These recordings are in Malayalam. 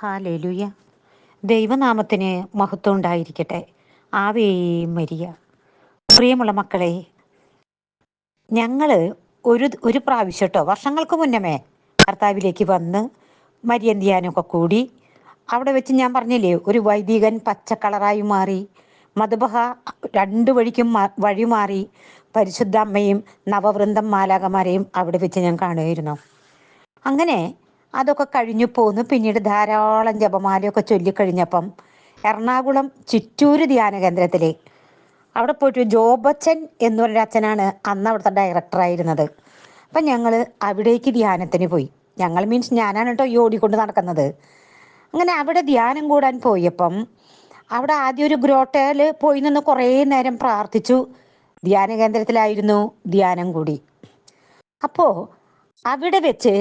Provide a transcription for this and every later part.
ഹാലേലുയ. ദൈവനാമത്തിന് മഹത്വം ഉണ്ടായിരിക്കട്ടെ. ആവേ മരിയ. പ്രിയമുള്ള മക്കളെ ഞങ്ങൾ ഒരു ഒരു പ്രാവശ്യട്ടോ വർഷങ്ങൾക്ക് മുന്നമേ കർത്താവിലേക്ക് വന്ന് മരിയന്തിയാനൊക്കെ കൂടി. അവിടെ വെച്ച് ഞാൻ പറഞ്ഞില്ലേ ഒരു വൈദികൻ പച്ച കളറായി മാറി മധുബഹ രണ്ടു വഴിക്കും വഴി മാറി പരിശുദ്ധ അമ്മയും നവവൃന്ദം മാലാകമാരെയും അവിടെ വെച്ച് ഞാൻ കാണുമായിരുന്നു അങ്ങനെ അതൊക്കെ കഴിഞ്ഞു പോന്നു. പിന്നീട് ധാരാളം ജപമാലയൊക്കെ ചൊല്ലിക്കഴിഞ്ഞപ്പം എറണാകുളം ചിറ്റൂര് ധ്യാന കേന്ദ്രത്തിലെ അവിടെ പോയിട്ട് ജോബച്ചൻ എന്ന് പറഞ്ഞ അച്ഛനാണ് അന്ന് അവിടുത്തെ ഡയറക്ടറായിരുന്നത് അപ്പം ഞങ്ങൾ അവിടേക്ക് ധ്യാനത്തിന് പോയി. ഞങ്ങൾ മീൻസ് ഞാനാണ് കേട്ടോ ഈ ഓടിക്കൊണ്ട് നടക്കുന്നത്. അങ്ങനെ അവിടെ ധ്യാനം കൂടാൻ പോയപ്പം അവിടെ ആദ്യം ഒരു ഗ്രോട്ടയിൽ പോയി നിന്ന് കുറേ നേരം പ്രാർത്ഥിച്ചു. ധ്യാന കേന്ദ്രത്തിലായിരുന്നു ധ്യാനം കൂടി. അപ്പോൾ അവിടെ വെച്ച്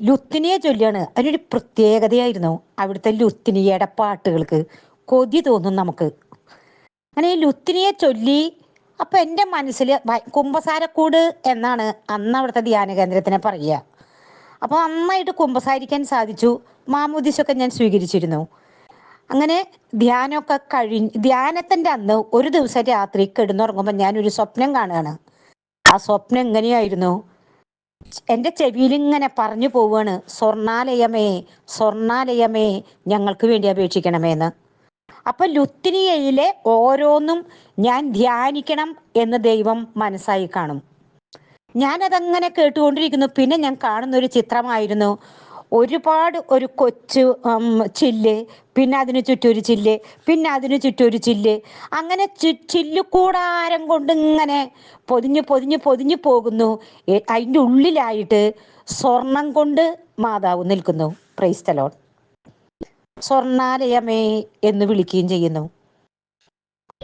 ലുത്തിനിയെ ചൊല്ലിയാണ്. അതിനൊരു പ്രത്യേകതയായിരുന്നു അവിടുത്തെ ലുത്തിനിയയുടെ പാട്ടുകൾക്ക്. കൊതി തോന്നും നമുക്ക്. അങ്ങനെ ഈ ലുത്തിനിയെ ചൊല്ലി അപ്പം എന്റെ മനസ്സിൽ കുമ്പസാരക്കൂട് എന്നാണ് അന്ന് അവിടുത്തെ ധ്യാന കേന്ദ്രത്തിനെ പറയുക. അപ്പോൾ നന്നായിട്ട് കുമ്പസാരിക്കാൻ സാധിച്ചു. മാമോദിസൊക്കെ ഞാൻ സ്വീകരിച്ചിരുന്നു. അങ്ങനെ ധ്യാനമൊക്കെ കഴിഞ്ഞ് ധ്യാനത്തിന്റെ അന്ന് ഒരു ദിവസം രാത്രി കിടന്നുറങ്ങുമ്പോൾ ഞാനൊരു സ്വപ്നം കാണുകയാണ്. ആ സ്വപ്നം എങ്ങനെയായിരുന്നു? എന്റെ ചെവിയിൽ ഇങ്ങനെ പറഞ്ഞു പോവാണ്. സ്വർണാലയമേ സ്വർണാലയമേ ഞങ്ങൾക്ക് വേണ്ടി അപേക്ഷിക്കണമേന്ന് അപ്പൊ ലുത്തിനിയയിലെ ഓരോന്നും ഞാൻ ധ്യാനിക്കണം എന്ന് ദൈവം മനസ്സായി കാണും. ഞാനതങ്ങനെ കേട്ടുകൊണ്ടിരിക്കുന്നു. പിന്നെ ഞാൻ കാണുന്ന ഒരു ചിത്രമായിരുന്നു. ഒരുപാട് ഒരു കൊച്ചു ചില്ല് പിന്നെ അതിന് ചുറ്റും ഒരു ചില്ല് പിന്നെ അതിന് ചുറ്റും ഒരു ചില്ല്. അങ്ങനെ ചില്ല് കൂടാരം കൊണ്ട് ഇങ്ങനെ പൊതിഞ്ഞ് പൊതിഞ്ഞ് പൊതിഞ്ഞ് പോകുന്നു. അതിന്റെ ഉള്ളിലായിട്ട് സ്വർണം കൊണ്ട് മാതാവ് നിൽക്കുന്നു. പ്രൈസ്തലോൺ സ്വർണാലയമേ എന്ന് വിളിക്കുകയും ചെയ്യുന്നു.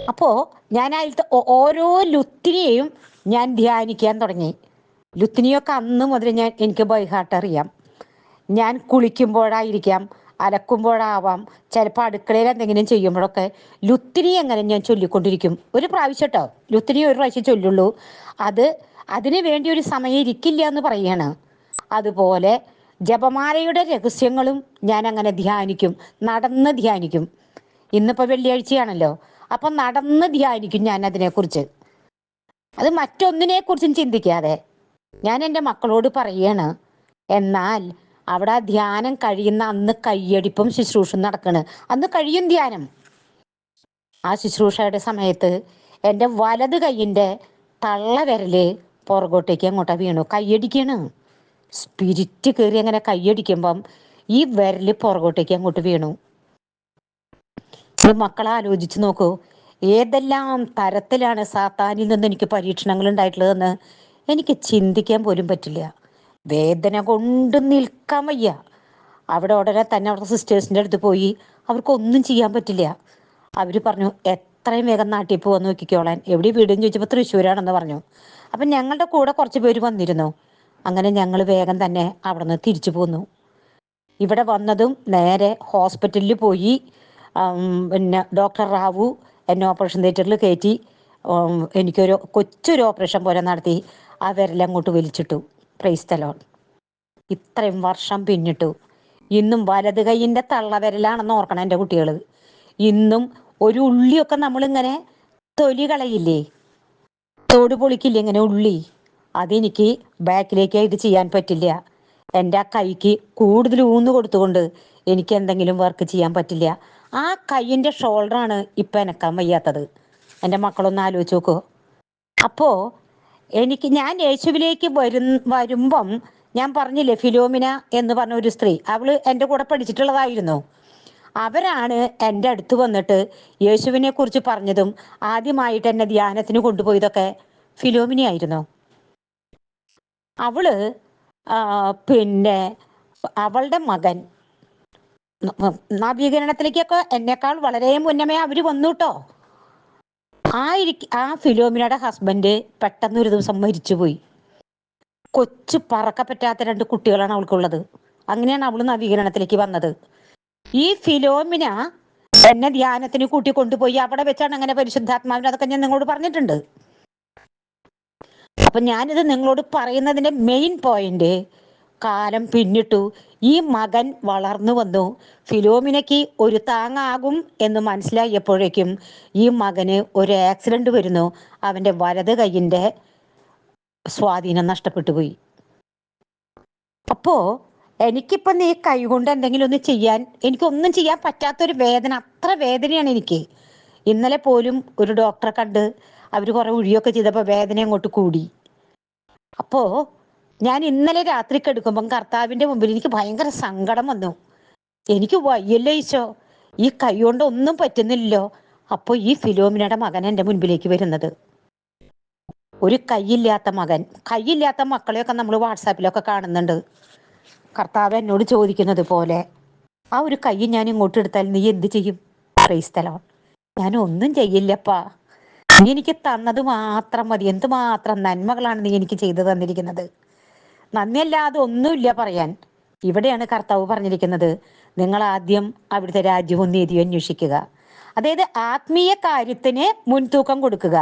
അപ്പോ ഞാൻ അതിലത്തെ ഓരോ ലുത്തിനെയും ഞാൻ ധ്യാനിക്കാൻ തുടങ്ങി. ലുത്തിനിയൊക്കെ അന്ന് മുതൽ ഞാൻ എനിക്ക് ബൈഹാർട്ട് അറിയാം. ഞാൻ കുളിക്കുമ്പോഴായിരിക്കാം അലക്കുമ്പോഴാവാം ചിലപ്പോൾ അടുക്കളയിൽ എന്തെങ്കിലും ചെയ്യുമ്പോഴൊക്കെ ലുത്തിനി എങ്ങനെ ഞാൻ ചൊല്ലിക്കൊണ്ടിരിക്കും. ഒരു പ്രാവശ്യം കേട്ടോ ലുത്തിനി ഒരു പ്രാവശ്യം ചൊല്ലുള്ളൂ. അത് അതിന് വേണ്ടി ഒരു സമയം ഇരിക്കില്ല എന്ന് പറയാണ്. അതുപോലെ ജപമാലയുടെ രഹസ്യങ്ങളും ഞാൻ അങ്ങനെ ധ്യാനിക്കും നടന്ന് ധ്യാനിക്കും. ഇന്നിപ്പോൾ വെള്ളിയാഴ്ചയാണല്ലോ അപ്പം നടന്ന് ധ്യാനിക്കും ഞാൻ അതിനെക്കുറിച്ച്. അത് മറ്റൊന്നിനെ കുറിച്ചും ചിന്തിക്കാതെ ഞാൻ എന്റെ മക്കളോട് പറയാണ് എന്നാൽ അവിടെ ധ്യാനം കഴിയുന്ന അന്ന് കയ്യടിപ്പും ശുശ്രൂഷ നടക്കണ്. അന്ന് കഴിയും ധ്യാനം. ആ ശുശ്രൂഷയുടെ സമയത്ത് എന്റെ വലത് കൈയിന്റെ തള്ള വിരൽ പുറകോട്ടേക്ക് അങ്ങോട്ട് വീണു. കയ്യടിക്കണ്. സ്പിരിറ്റ് കയറി അങ്ങനെ കയ്യടിക്കുമ്പം ഈ വിരൽ പുറകോട്ടേക്ക് അങ്ങോട്ട് വീണു. ഇത് മക്കളെ ആലോചിച്ച് നോക്കൂ. ഏതെല്ലാം തരത്തിലാണ് സാത്താനിൽ നിന്ന് എനിക്ക് പരീക്ഷണങ്ങൾ ഉണ്ടായിട്ടുള്ളതെന്ന് എനിക്ക് ചിന്തിക്കാൻ പോലും പറ്റില്ല. വേദന കൊണ്ട് നിൽക്കാൻ വയ്യ. അവിടെ ഉടനെ തന്നെ അവിടുത്തെ സിസ്റ്റേഴ്സിന്റെ അടുത്ത് പോയി. അവർക്കൊന്നും ചെയ്യാൻ പറ്റില്ല. അവർ പറഞ്ഞു എത്രയും വേഗം നാട്ടിൽ പോകാൻ നോക്കിക്കോളാൻ. എവിടെ വീടെന്ന് ചോദിച്ചപ്പോൾ തൃശ്ശൂരാണെന്ന് പറഞ്ഞു. അപ്പം ഞങ്ങളുടെ കൂടെ കുറച്ച് പേര് വന്നിരുന്നു. അങ്ങനെ ഞങ്ങൾ വേഗം തന്നെ അവിടെ നിന്ന് തിരിച്ചു പോന്നു. ഇവിടെ വന്നതും നേരെ ഹോസ്പിറ്റലിൽ പോയി. പിന്നെ ഡോക്ടർ റാവു എന്നെ ഓപ്പറേഷൻ തിയേറ്ററിൽ കയറ്റി എനിക്കൊരു കൊച്ചൊരു ഓപ്പറേഷൻ പോലെ നടത്തി. ആ വിരലങ്ങോട്ട് വലിച്ചിട്ടു. പ്രൈസ്തലോൺ ഇത്രയും വർഷം പിന്നിട്ടു. ഇന്നും വലത് കൈയിന്റെ തള്ളവരലാണെന്ന് ഓർക്കണം എന്റെ കുട്ടികൾ. ഇന്നും ഒരു ഉള്ളിയൊക്കെ നമ്മളിങ്ങനെ തൊലി കളയില്ലേ? തോട് പൊളിക്കില്ലേ ഇങ്ങനെ ഉള്ളി? അതെനിക്ക് ബാക്കിലേക്കായിട്ട് ചെയ്യാൻ പറ്റില്ല. എന്റെ ആ കൈക്ക് കൂടുതൽ ഊന്ന് കൊടുത്തുകൊണ്ട് എനിക്ക് എന്തെങ്കിലും വർക്ക് ചെയ്യാൻ പറ്റില്ല. ആ കൈയിന്റെ ഷോൾഡറാണ് ഇപ്പം എനക്കാൻ വയ്യാത്തത്. എന്റെ മക്കളൊന്ന് ആലോചിച്ച് നോക്കോ. അപ്പോൾ എനിക്ക് ഞാൻ യേശുവിലേക്ക് വരും വരുമ്പം ഞാൻ പറഞ്ഞില്ലേ ഫിലോമിന എന്ന് പറഞ്ഞ ഒരു സ്ത്രീ അവൾ എന്റെ കൂടെ പഠിച്ചിട്ടുള്ളതായിരുന്നു. അവരാണ് എന്റെ അടുത്ത് വന്നിട്ട് യേശുവിനെ കുറിച്ച് പറഞ്ഞതും ആദ്യമായിട്ട് എന്നെ ധ്യാനത്തിന് കൊണ്ടുപോയതൊക്കെ ഫിലോമിനിയായിരുന്നു. അവൾ പിന്നെ അവളുടെ മകൻ നവീകരണത്തിലേക്കൊക്കെ എന്നെക്കാൾ വളരെ മുന്നമേ അവർ വന്നു കേട്ടോ ആ ആ ഫിലോമിനയുടെ ഹസ്ബൻഡ് പെട്ടെന്ന് ഒരു ദിവസം മരിച്ചുപോയി. കൊച്ചു പറക്ക പറ്റാത്ത രണ്ട് കുട്ടികളാണ് അവൾക്കുള്ളത്. അങ്ങനെയാണ് അവൾ നവീകരണത്തിലേക്ക് വന്നത്. ഈ ഫിലോമിന എന്നെ ധ്യാനത്തിന് കൂട്ടി കൊണ്ടുപോയി അവിടെ വെച്ചാണ് അങ്ങനെ പരിശുദ്ധാത്മാവിന് അതൊക്കെ ഞാൻ നിങ്ങളോട് പറഞ്ഞിട്ടുണ്ട്. അപ്പൊ ഞാനിത് നിങ്ങളോട് പറയുന്നതിന്റെ മെയിൻ പോയിന്റ് കാലം പിന്നിട്ടു. ഈ മകൻ വളർന്നു വന്നു. ഫിലോമിനയ്ക്ക് ഒരു താങ്ങാകും എന്ന് മനസ്സിലായപ്പോഴേക്കും ഈ മകന് ഒരു ആക്സിഡന്റ് വരുന്നു. അവന്റെ വലത് കൈയിന്റെ സ്വാധീനം നഷ്ടപ്പെട്ടു പോയി. അപ്പോ എനിക്കിപ്പം നീ കൈ കൊണ്ട് എന്തെങ്കിലും ഒന്ന് ചെയ്യാൻ എനിക്കൊന്നും ചെയ്യാൻ പറ്റാത്തൊരു വേദന അത്ര വേദനയാണ് എനിക്ക്. ഇന്നലെ പോലും ഒരു ഡോക്ടറെ കണ്ട് അവർ കുറെ ഉഴിയൊക്കെ ചെയ്തപ്പോൾ വേദന അങ്ങോട്ട് കൂടി. അപ്പോ ഞാൻ ഇന്നലെ രാത്രി കെടുക്കുമ്പം കർത്താവിന്റെ മുമ്പിൽ എനിക്ക് ഭയങ്കര സങ്കടം വന്നു. എനിക്ക് വയ്യല്ലോ ഈശോ. ഈ കൈ കൊണ്ട് ഒന്നും പറ്റുന്നില്ലല്ലോ. അപ്പോൾ ഈ ഫിലോമിനയുടെ മകൻ എന്റെ മുൻപിലേക്ക് വരുന്നത്. ഒരു കൈയില്ലാത്ത മകൻ. കൈയില്ലാത്ത മക്കളെയൊക്കെ നമ്മൾ വാട്സാപ്പിലൊക്കെ കാണുന്നുണ്ട്. കർത്താവ് എന്നോട് ചോദിക്കുന്നത് പോലെ ആ ഒരു കൈ ഞാൻ ഇങ്ങോട്ട് എടുത്താൽ നീ എന്ത് ചെയ്യും? ക്രൈസ്തലോ ഞാൻ ഒന്നും ചെയ്യില്ലപ്പാ. നീ എനിക്ക് തന്നത് മാത്രം മതി. എന്തുമാത്രം നന്മകളാണ് നീ എനിക്ക് ചെയ്തു തന്നിരിക്കുന്നത്. നന്ദിയല്ലാതെ ഒന്നുമില്ല പറയാൻ. ഇവിടെയാണ് കർത്താവ് പറഞ്ഞിരിക്കുന്നത് നിങ്ങൾ ആദ്യം അവിടുത്തെ രാജ്യവും നീതിയും അന്വേഷിക്കുക. അതായത് ആത്മീയ കാര്യത്തിന് മുൻതൂക്കം കൊടുക്കുക.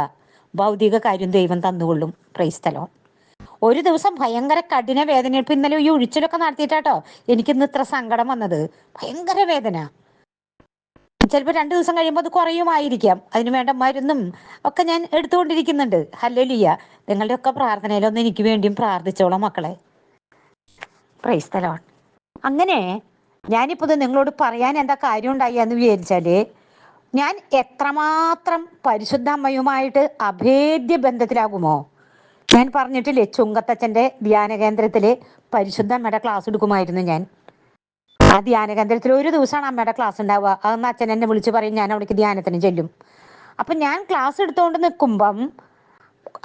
ഭൗതിക കാര്യം ദൈവം തന്നുകൊള്ളും. പ്രൈസ്തലോ ഒരു ദിവസം ഭയങ്കര കഠിന വേദന ഇപ്പൊ ഇന്നലെ ഈ ഒഴിച്ചിലൊക്കെ നടത്തിയിട്ടാട്ടോ എനിക്കിന്ന് ഇത്ര സങ്കടം വന്നത്. ഭയങ്കര വേദന. ചിലപ്പോൾ രണ്ട് ദിവസം കഴിയുമ്പോൾ അത് കുറയുമായിരിക്കാം. അതിന് വേണ്ട മരുന്നും ഒക്കെ ഞാൻ എടുത്തുകൊണ്ടിരിക്കുന്നുണ്ട്. ഹല്ലേലൂയ. നിങ്ങളുടെ ഒക്കെ പ്രാർത്ഥനയിലൊന്ന് എനിക്ക് വേണ്ടിയും പ്രാർത്ഥിച്ചോളാം മക്കളെ. പ്രൈസ്തലോൺ അങ്ങനെ ഞാനിപ്പോൾ നിങ്ങളോട് പറയാൻ എന്താ കാര്യം ഉണ്ടായി എന്ന് വിചാരിച്ചാൽ ഞാൻ എത്രമാത്രം പരിശുദ്ധ അമ്മയുമായിട്ട് അഭേദ്യ ബന്ധത്തിലാകുമോ? ഞാൻ പറഞ്ഞിട്ടില്ലേ ചുങ്കത്തച്ഛന്റെ ധ്യാന കേന്ദ്രത്തിലെ പരിശുദ്ധ അമ്മയുടെ ക്ലാസ് എടുക്കുമായിരുന്നു ഞാൻ. ആ ധ്യാന കേന്ദ്രത്തിൽ ഒരു ദിവസമാണ് അമ്മയുടെ ക്ലാസ് ഉണ്ടാവുക. അതൊന്ന് അച്ഛൻ എന്നെ വിളിച്ച് പറയും ഞാൻ അവിടേക്ക് ധ്യാനത്തിന് ചെല്ലും. അപ്പം ഞാൻ ക്ലാസ് എടുത്തുകൊണ്ട് നിൽക്കുമ്പം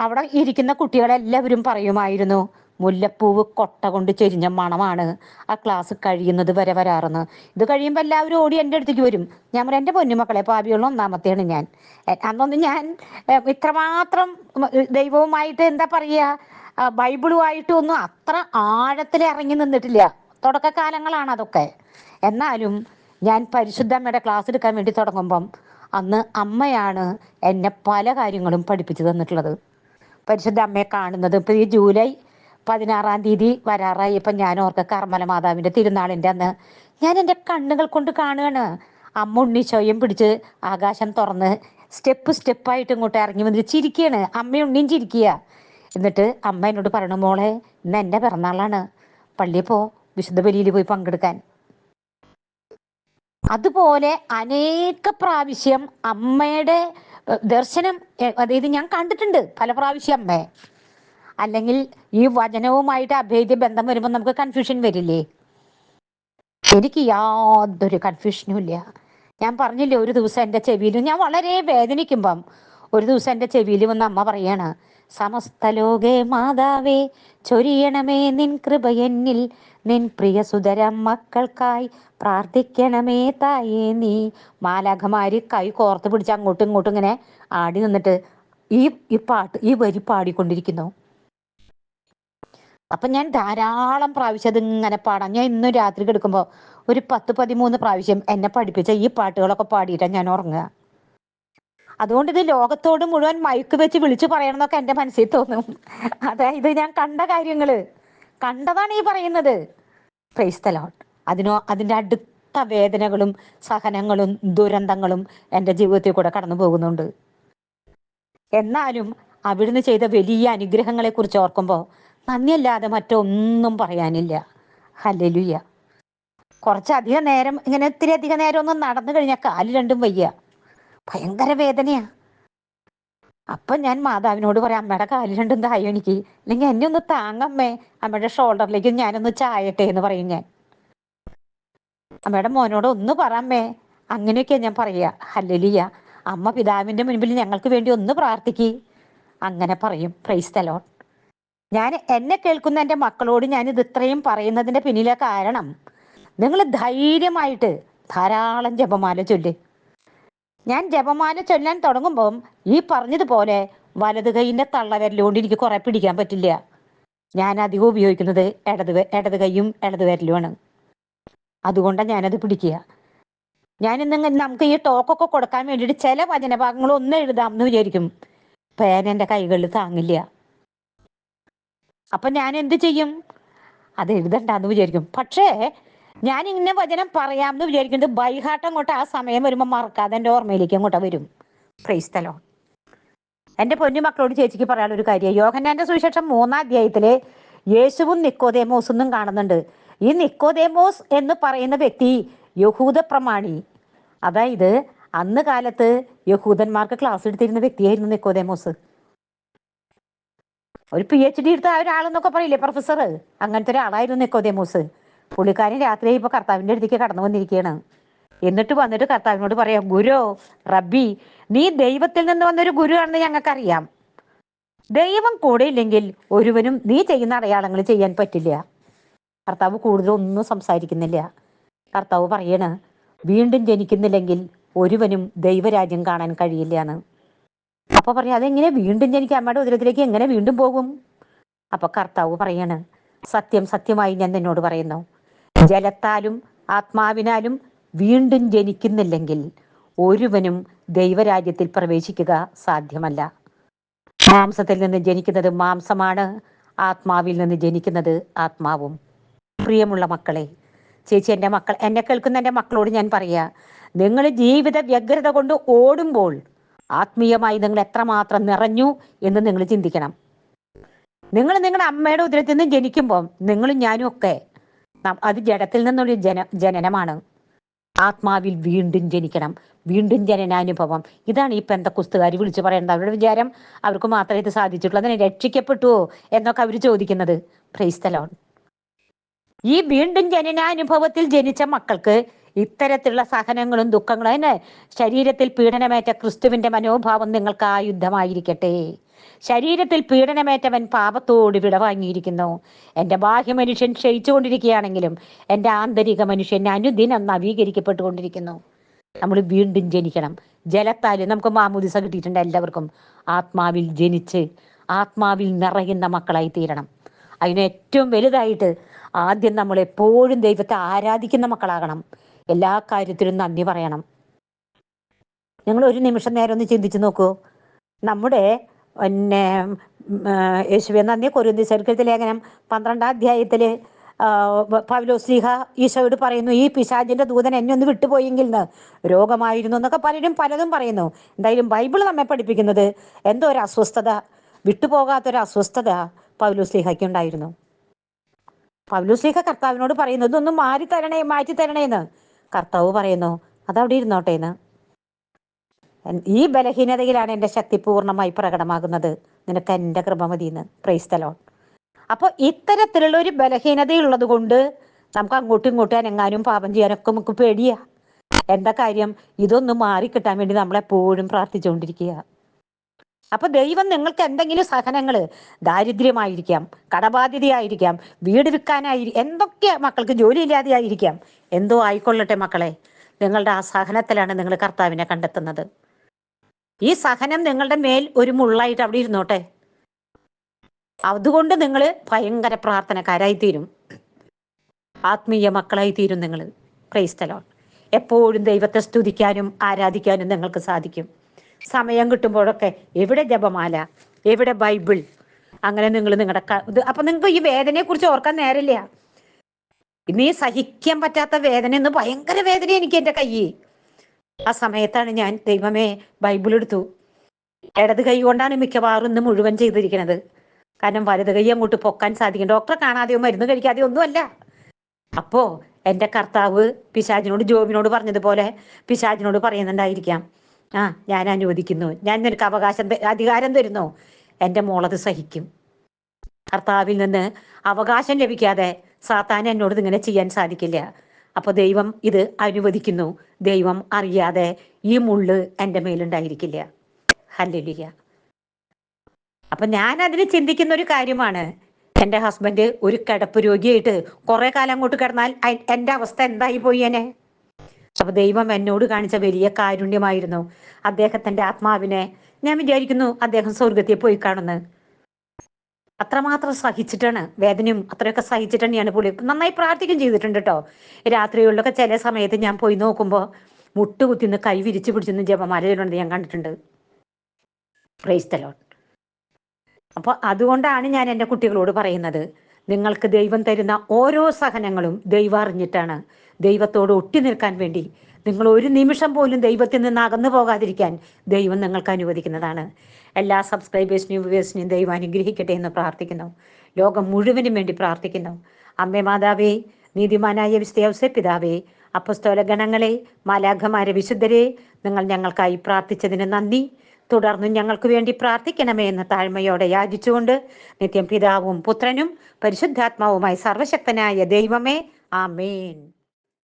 അവിടെ ഇരിക്കുന്ന കുട്ടികളെല്ലാവരും പറയുമായിരുന്നു മുല്ലപ്പൂവ് കൊട്ട കൊണ്ട് ചെരിഞ്ഞ മണമാണ്. ആ ക്ലാസ് കഴിയുന്നത് വരെ വരാറെന്ന്. ഇത് കഴിയുമ്പോൾ എല്ലാവരും ഓടി എന്റെ അടുത്തേക്ക് വരും. ഞാൻ പറയും എന്റെ പൊന്നുമക്കളെ പാപിയുള്ള ഒന്നാമത്തെയാണ് ഞാൻ. അന്നൊന്നും ഞാൻ ഇത്രമാത്രം ദൈവവുമായിട്ട് എന്താ പറയുക ബൈബിളുമായിട്ടൊന്നും അത്ര ആഴത്തിൽ ഇറങ്ങി നിന്നിട്ടില്ല. തുടക്കകാലങ്ങളാണ് അതൊക്കെ എന്നാലും ഞാൻ പരിശുദ്ധമ്മയുടെ ക്ലാസ് എടുക്കാൻ വേണ്ടി തുടങ്ങുമ്പം അന്ന് അമ്മയാണ് എന്നെ പല കാര്യങ്ങളും പഠിപ്പിച്ചു തന്നിട്ടുള്ളത്. പരിശുദ്ധ അമ്മയെ കാണുന്നത് ഇപ്പം ഈ ജൂലൈ പതിനാറാം തീയതി വരാറായി. ഇപ്പം ഞാൻ ഓർക്ക കർമ്മല മാതാവിന്റെ തിരുനാളിന്റെ അന്ന് ഞാൻ എന്റെ കണ്ണുകൾ കൊണ്ട് കാണുകയാണ്. അമ്മ ഉണ്ണിച്ചോയും പിടിച്ച് ആകാശം തുറന്ന് സ്റ്റെപ്പ് സ്റ്റെപ്പായിട്ട് ഇങ്ങോട്ട് ഇറങ്ങി വന്നിട്ട് ചിരിക്കുകയാണ്. അമ്മ ഉണ്ണിയും ചിരിക്കുക. എന്നിട്ട് അമ്മ എന്നോട് പറയണു മോളെ ഇന്ന് എന്റെ പിറന്നാളാണ്. പള്ളിയിൽ പോ വിശുദ്ധ ബലിയിൽ പോയി പങ്കെടുക്കാൻ. അതുപോലെ അനേക പ്രാവശ്യം അമ്മയുടെ ദർശനം അതായത് ഞാൻ കണ്ടിട്ടുണ്ട് പല പ്രാവശ്യം അമ്മയെ. അല്ലെങ്കിൽ ഈ വചനവുമായിട്ട് അഭേദ്യ ബന്ധം വരുമ്പോൾ നമുക്ക് കൺഫ്യൂഷൻ വരില്ലേ? എനിക്ക് യാതൊരു കൺഫ്യൂഷനും ഇല്ല. ഞാൻ പറഞ്ഞില്ലേ ഒരു ദിവസം എന്റെ ചെവിയിൽ ഞാൻ വളരെ വേദനിക്കുമ്പം ഒരു ദിവസം എന്റെ ചെവിയിൽ വന്ന് അമ്മ പറയാണ് സമസ്ത ലോകേ മാതാവേ ചൊരിയണമേ നിൻ കൃപ എന്നിൽ. നിൻ പ്രിയ സുതരം മക്കൾക്കായി പ്രാർത്ഥിക്കണമേ തായേ നീ. മാലാഖമാര് കൈ കോർത്ത് പിടിച്ച് അങ്ങോട്ടും ഇങ്ങോട്ടും ഇങ്ങനെ ആടി നിന്നിട്ട് ഈ ഈ പാട്ട് ഈ വരി പാടിക്കൊണ്ടിരിക്കുന്നു. അപ്പൊ ഞാൻ ധാരാളം പ്രാവശ്യം അത് ഇങ്ങനെ പാടാം. ഞാൻ ഇന്നും രാത്രി കിടക്കുമ്പോൾ ഒരു പത്ത് പതിമൂന്ന് പ്രാവശ്യം എന്നെ പഠിപ്പിച്ച ഈ പാട്ടുകളൊക്കെ പാടിയിട്ടാണ് ഞാൻ ഉറങ്ങുക. അതുകൊണ്ട് ഇത് ലോകത്തോട് മുഴുവൻ മയക്ക് വെച്ച് വിളിച്ചു പറയണം എന്നൊക്കെ എന്റെ മനസ്സിൽ തോന്നും. അതായത് ഞാൻ കണ്ട കാര്യങ്ങൾ. കണ്ടതാണ് ഈ പറയുന്നത്. ക്രൈസ്തലോൺ അതിനോ അതിന്റെ അടുത്ത വേദനകളും സഹനങ്ങളും ദുരന്തങ്ങളും എന്റെ ജീവിതത്തിൽ കൂടെ കടന്നു പോകുന്നുണ്ട്. എന്നാലും അവിടുന്ന് ചെയ്ത വലിയ അനുഗ്രഹങ്ങളെ കുറിച്ച് ഓർക്കുമ്പോൾ നന്ദിയല്ലാതെ മറ്റൊന്നും പറയാനില്ല. ഹലലുയ്യ കുറച്ചധികം നേരം ഇങ്ങനെ ഒത്തിരി അധികം നേരം ഒന്നും നടന്നു കഴിഞ്ഞാൽ കാൽ രണ്ടും വയ്യ. ഭയങ്കര വേദനയാ. അപ്പൊ ഞാൻ മാതാവിനോട് പറയാം അമ്മയുടെ കാലിൽ രണ്ടും തായോ എനിക്ക് അല്ലെങ്കിൽ എന്നെ ഒന്ന് താങ്ങമ്മേ. അമ്മയുടെ ഷോൾഡറിലേക്ക് ഞാനൊന്ന് ചായട്ടെ എന്ന് പറയും ഞാൻ. അമ്മയുടെ മോനോട് ഒന്ന് പറമ്മേ. അങ്ങനെയൊക്കെയാ ഞാൻ പറയാ. ഹല്ലേലൂയ അമ്മ പിതാവിന്റെ മുൻപിൽ ഞങ്ങൾക്ക് വേണ്ടി ഒന്ന് പ്രാർത്ഥിക്ക്. അങ്ങനെ പറയും. പ്രൈസ് തലോൺ ഞാൻ എന്നെ കേൾക്കുന്ന എന്റെ മക്കളോട് ഞാൻ ഇത് ഇത്രയും പറയുന്നതിന്റെ പിന്നിലെ കാരണം നിങ്ങൾ ധൈര്യമായിട്ട് ധാരാളം ജപമാല ചൊല്ല്. ഞാൻ ജപമാല ചൊല്ലാൻ തുടങ്ങുമ്പം ഈ പറഞ്ഞതുപോലെ വലത് കൈയിന്റെ തള്ളവിരലുകൊണ്ട് എനിക്ക് കുറെ പിടിക്കാൻ പറ്റില്ല. ഞാൻ അധികം ഉപയോഗിക്കുന്നത് ഇടത് ഇടത് കൈയും ഇടത് വിരലുമാണ്. അതുകൊണ്ടാണ് ഞാനത് പിടിക്കുക. ഞാൻ ഇന്ന് നമുക്ക് ഈ ടോക്കൊക്കെ കൊടുക്കാൻ വേണ്ടിയിട്ട് ചില വചനഭാഗങ്ങൾ ഒന്ന് എഴുതാം എന്ന് വിചാരിക്കും. പേന എന്റെ കൈകളിൽ താങ്ങില്ല. അപ്പൊ ഞാൻ എന്ത് ചെയ്യും? അത് എഴുതണ്ടെന്ന് വിചാരിക്കും. പക്ഷേ ഞാൻ ഇങ്ങനെ വചനം പറയാമെന്ന് വിചാരിക്കുന്നത് ബൈഹാട്ടം അങ്ങോട്ട് ആ സമയം വരുമ്പോൾ മറക്കാതെ എന്റെ ഓർമ്മയിലേക്ക് അങ്ങോട്ട് വരും. ക്രൈസ്തലോ എന്റെ പൊന്നു മക്കളോട് ചേച്ചിക്ക് പറയാനുള്ള ഒരു കാര്യം. യോഹന്നാന്റെ സുവിശേഷം മൂന്നാം അധ്യായത്തിൽ യേശുവും നിക്കോദേമോസ് എന്നും കാണുന്നുണ്ട്. ഈ നിക്കോദേമോസ് എന്ന് പറയുന്ന വ്യക്തി യഹൂദ പ്രമാണി. അതായത് അന്ന് കാലത്ത് യഹൂദന്മാർക്ക് ക്ലാസ് എടുത്തിരുന്ന വ്യക്തിയായിരുന്നു നിക്കോദേമോസ്. ഒരു പി എച്ച് ഡി എടുത്ത ഒരാളെന്നൊക്കെ പറയില്ലേ പ്രൊഫസർ അങ്ങനത്തെ ഒരാളായിരുന്നു നിക്കോദേമോസ്. പുള്ളിക്കാരൻ രാത്രി ഇപ്പൊ കർത്താവിന്റെ അടുത്തേക്ക് കടന്നു വന്നിരിക്കുകയാണ് എന്നിട്ട് വന്നിട്ട് കർത്താവിനോട് പറയാം ഗുരു റബ്ബി നീ ദൈവത്തിൽ നിന്ന് വന്നൊരു ഗുരു ആണെന്ന് ഞങ്ങൾക്കറിയാം. ദൈവം കൂടെ ഇല്ലെങ്കിൽ ഒരുവനും നീ ചെയ്യുന്ന അടയാളങ്ങൾ ചെയ്യാൻ പറ്റില്ല. കർത്താവ് കൂടുതൽ ഒന്നും സംസാരിക്കുന്നില്ല. കർത്താവ് പറയണ് വീണ്ടും ജനിക്കുന്നില്ലെങ്കിൽ ഒരുവനും ദൈവരാജ്യം കാണാൻ കഴിയില്ല എന്ന് അപ്പൊ പറയാം അതെങ്ങനെ വീണ്ടും ജനിക്കും അമ്മയുടെ ഉദരത്തിലേക്ക് എങ്ങനെ വീണ്ടും പോകും? അപ്പൊ കർത്താവ് പറയാണ് സത്യം സത്യമായി ഞാൻ നിന്നോട് പറയുന്നു. ജലത്താലും ആത്മാവിനാലും വീണ്ടും ജനിക്കുന്നില്ലെങ്കിൽ ഒരുവനും ദൈവരാജ്യത്തിൽ പ്രവേശിക്കുക സാധ്യമല്ല. മാംസത്തിൽ നിന്ന് ജനിക്കുന്നത് മാംസമാണ് ആത്മാവിൽ നിന്ന് ജനിക്കുന്നത് ആത്മാവും. പ്രിയമുള്ള മക്കളെ ചേച്ചി എന്റെ മക്കൾ എന്നെ കേൾക്കുന്ന എന്റെ മക്കളോട് ഞാൻ പറയാ നിങ്ങൾ ജീവിത വ്യഗ്രത കൊണ്ട് ഓടുമ്പോൾ ആത്മീയമായി നിങ്ങൾ എത്രമാത്രം നിറഞ്ഞു എന്ന് നിങ്ങൾ ചിന്തിക്കണം. നിങ്ങൾ നിങ്ങളുടെ അമ്മയുടെ ഉദരത്തിൽ നിന്ന് ജനിക്കുമ്പോൾ നിങ്ങളും ഞാനും ഒക്കെ അത് ജഡത്തിൽ നിന്നുള്ള ജന ജനനമാണ്. ആത്മാവിൽ വീണ്ടും ജനിക്കണം. വീണ്ടും ജനനാനുഭവം. ഇതാണ് ഈ പെന്തക്കുസ്തുകാർ വിളിച്ചു പറയുന്നത്. അവരുടെ വിചാരം അവർക്ക് മാത്രമേ ഇത് സാധിച്ചിട്ടുള്ളൂ. അതിനെ രക്ഷിക്കപ്പെട്ടുവോ എന്നൊക്കെ അവർ ചോദിക്കുന്നത്. ക്രൈസ്തലോൺ ഈ വീണ്ടും ജനനാനുഭവത്തിൽ ജനിച്ച മക്കൾക്ക് ഇത്തരത്തിലുള്ള സഹനങ്ങളും ദുഃഖങ്ങളും അതിന് ശരീരത്തിൽ പീഡനമേറ്റ ക്രിസ്തുവിന്റെ മനോഭാവം നിങ്ങൾക്ക് ആയുധമായിരിക്കട്ടെ ശരീരത്തിൽ പീഡനമേറ്റവൻ പാപത്തോട് വിടവാങ്ങിയിരിക്കുന്നു. എന്റെ ബാഹ്യ മനുഷ്യൻ ക്ഷയിച്ചുകൊണ്ടിരിക്കുകയാണെങ്കിലും എന്റെ ആന്തരിക മനുഷ്യൻ അനുദിനം നവീകരിക്കപ്പെട്ടുകൊണ്ടിരിക്കുന്നു. നമ്മൾ വീണ്ടും ജനിക്കണം. ജലത്താലും നമുക്ക് മാമൂദിസ കിട്ടിയിട്ടുണ്ട് എല്ലാവർക്കും. ആത്മാവിൽ ജനിച്ച് ആത്മാവിൽ നിറയുന്ന മക്കളായി തീരണം. അതിന് ഏറ്റവും വലുതായിട്ട് ആദ്യം നമ്മൾ എപ്പോഴും ദൈവത്തെ ആരാധിക്കുന്ന മക്കളാകണം. എല്ലാ കാര്യത്തിലും നന്ദി പറയണം. നിങ്ങൾ ഒരു നിമിഷം നേരം ഒന്ന് ചിന്തിച്ചു നോക്കൂ. നമ്മുടെ പിന്നെ യേശുവെ നന്ദി. കൊരിന്തി ചരിത്രത്തിലെ ലേഖനം പന്ത്രണ്ടാം അധ്യായത്തിൽ ആ, പ- പൗലോസ്ലീഹ ഈശോയോട് പറയുന്നു ഈ പിശാചിന്റെ ദൂതൻ എന്നെ ഒന്ന് വിട്ടുപോയെങ്കിൽ രോഗമായിരുന്നു എന്നൊക്കെ പലരും പലതും പറയുന്നു. എന്തായാലും ബൈബിൾ നമ്മെ പഠിപ്പിക്കുന്നത് എന്തോ ഒരു അസ്വസ്ഥത വിട്ടുപോകാത്തൊരു അസ്വസ്ഥത പൗലോസ്ലീഹയ്ക്ക് ഉണ്ടായിരുന്നു പൗലോസ്ലീഹ കർത്താവിനോട് പറയുന്നു ഇതൊന്നും മാറി തരണേ മാറ്റി തരണേന്ന് കർത്താവ് പറയുന്നു അതവിടെ ഇരുന്നോട്ടെ എന്ന്. ഈ ബലഹീനതയിലാണ് എന്റെ ശക്തി പൂർണമായി പ്രകടമാകുന്നത്. നിനക്ക് എന്റെ കൃപ മതിയെന്ന്. പ്രൈസ്തലോ അപ്പോൾ ഇത്തരത്തിലുള്ള ഒരു ബലഹീനതയുള്ളത് കൊണ്ട് നമുക്ക് അങ്ങോട്ടും ഇങ്ങോട്ടും അനങ്ങാനും പാപം ചെയ്യാനൊക്കെ നമുക്ക് പേടിയാ. എന്താ കാര്യം? ഇതൊന്നും മാറിക്കിട്ടാൻ വേണ്ടി നമ്മളെപ്പോഴും പ്രാർത്ഥിച്ചുകൊണ്ടിരിക്കുക. അപ്പൊ ദൈവം നിങ്ങൾക്ക് എന്തെങ്കിലും സഹനങ്ങൾ ദാരിദ്ര്യമായിരിക്കാം കടബാധ്യതയായിരിക്കാം വീട് വിൽക്കാനായി എന്തൊക്കെ മക്കൾക്ക് ജോലി ഇല്ലാതെ ആയിരിക്കാം എന്തോ ആയിക്കൊള്ളട്ടെ മക്കളെ. നിങ്ങളുടെ ആ സഹനത്തിലാണ് നിങ്ങൾ കർത്താവിനെ കണ്ടെത്തുന്നത്. ഈ സഹനം നിങ്ങളുടെ മേൽ ഒരു മുള്ളായിട്ട് അവിടെ ഇരുന്നോട്ടെ. അതുകൊണ്ട് നിങ്ങൾ ഭയങ്കര പ്രാർത്ഥനക്കാരായി തീരും ആത്മീയ മക്കളായി തീരും നിങ്ങൾ ക്രൈസ്തലോൺ എപ്പോഴും ദൈവത്തെ സ്തുതിക്കാനും ആരാധിക്കാനും നിങ്ങൾക്ക് സാധിക്കും. സമയം കിട്ടുമ്പോഴൊക്കെ എവിടെ ജപമാല? എവിടെ ബൈബിൾ? അങ്ങനെ നിങ്ങൾ നിങ്ങളുടെ അപ്പൊ നിങ്ങൾക്ക് ഈ വേദനയെ കുറിച്ച് ഓർക്കാൻ നേരമില്ല. ഇന്ന് ഈ സഹിക്കാൻ പറ്റാത്ത വേദന എന്ന് ഭയങ്കര വേദന എനിക്ക് എന്റെ കൈ ആ സമയത്താണ് ഞാൻ ദൈവമേ ബൈബിൾ എടുത്തു. ഇടത് കൈ കൊണ്ടാണ് മിക്കവാറും ഇന്ന് മുഴുവൻ ചെയ്തിരിക്കുന്നത് കാരണം വലത് കൈ അങ്ങോട്ട് പൊക്കാൻ സാധിക്കും. ഡോക്ടറെ കാണാതെയോ മരുന്ന് കഴിക്കാതെയോ ഒന്നുമല്ല. അപ്പോ എന്റെ കർത്താവ് പിശാജിനോട് ജോബിനോട് പറഞ്ഞതുപോലെ പിശാജിനോട് പറയുന്നുണ്ടായിരിക്കാം. ആ ഞാൻ അനുവദിക്കുന്നു ഞാൻ നിനക്ക് അവകാശം അധികാരം തരുന്നു? എന്റെ മോളത് സഹിക്കും. കർത്താവിൽ നിന്ന് അവകാശം ലഭിക്കാതെ സാത്താൻ എന്നോട് ഇങ്ങനെ ചെയ്യാൻ സാധിക്കില്ല. അപ്പൊ ദൈവം ഇത് അനുവദിക്കുന്നു. ദൈവം അറിയാതെ ഈ മുള്ള് എന്റെ മേലുണ്ടായിരിക്കില്ല. ഹല്ലേലൂയ അപ്പൊ ഞാൻ അതിന് ചിന്തിക്കുന്ന ഒരു കാര്യമാണ്. എന്റെ ഹസ്ബൻഡ് ഒരു കിടപ്പ് രോഗിയായിട്ട് കുറെ കാലം അങ്ങോട്ട് കിടന്നാൽ എന്റെ അവസ്ഥ എന്തായി പോയേനെ അപ്പൊ ദൈവം എന്നോട് കാണിച്ച വലിയ കാരുണ്യമായിരുന്നു. അദ്ദേഹത്തിന്റെ ആത്മാവിനെ ഞാൻ വിചാരിക്കുന്നു അദ്ദേഹം സ്വർഗത്തിൽ പോയി കാണുന്നത് അത്രമാത്രം സഹിച്ചിട്ടാണ് വേദനയും അത്രയൊക്കെ സഹിച്ചിട്ട് തന്നെയാണ് പുള്ളി നന്നായി പ്രാർത്ഥിക്കുകയും ചെയ്തിട്ടുണ്ട് കേട്ടോ. രാത്രികളിലൊക്കെ ചില സമയത്ത് ഞാൻ പോയി നോക്കുമ്പോൾ മുട്ടുകുത്തിന്ന് കൈ വിരിച്ചു പിടിച്ചെന്ന് ജപമാല ഞാൻ കണ്ടിട്ടുണ്ട്. പ്രൈസ് തലോൺ അപ്പൊ അതുകൊണ്ടാണ് ഞാൻ എന്റെ കുട്ടികളോട് പറയുന്നത് നിങ്ങൾക്ക് ദൈവം തരുന്ന ഓരോ സഹനങ്ങളും ദൈവം അറിഞ്ഞിട്ടാണ്. ദൈവത്തോട് ഒട്ടി നിൽക്കാൻ വേണ്ടി നിങ്ങൾ ഒരു നിമിഷം പോലും ദൈവത്തിൽ നിന്ന് അകന്നു പോകാതിരിക്കാൻ ദൈവം നിങ്ങൾക്ക് അനുവദിക്കുന്നതാണ്. എല്ലാ സബ്സ്ക്രൈബേഴ്സിനെയും വ്യൂവേഴ്സിനെയും ദൈവം അനുഗ്രഹിക്കട്ടെ എന്ന് പ്രാർത്ഥിക്കുന്നു. ലോകം മുഴുവനും വേണ്ടി പ്രാർത്ഥിക്കുന്നു. അമ്മേ മാതാവേ നീതിമാനായ വിസ്തയവസ പിതാവേ അപ്പസ്തോല ഗണങ്ങളെ മാലാഖമാരെ വിശുദ്ധരെ നിങ്ങൾ ഞങ്ങൾക്കായി പ്രാർത്ഥിച്ചതിന് നന്ദി. തുടർന്നും ഞങ്ങൾക്ക് വേണ്ടി പ്രാർത്ഥിക്കണമേ എന്ന താഴ്മയോടെ യാചിച്ചുകൊണ്ട് നിത്യം പിതാവും പുത്രനും പരിശുദ്ധാത്മാവുമായി സർവശക്തനായ ദൈവമേ ആമേൻ.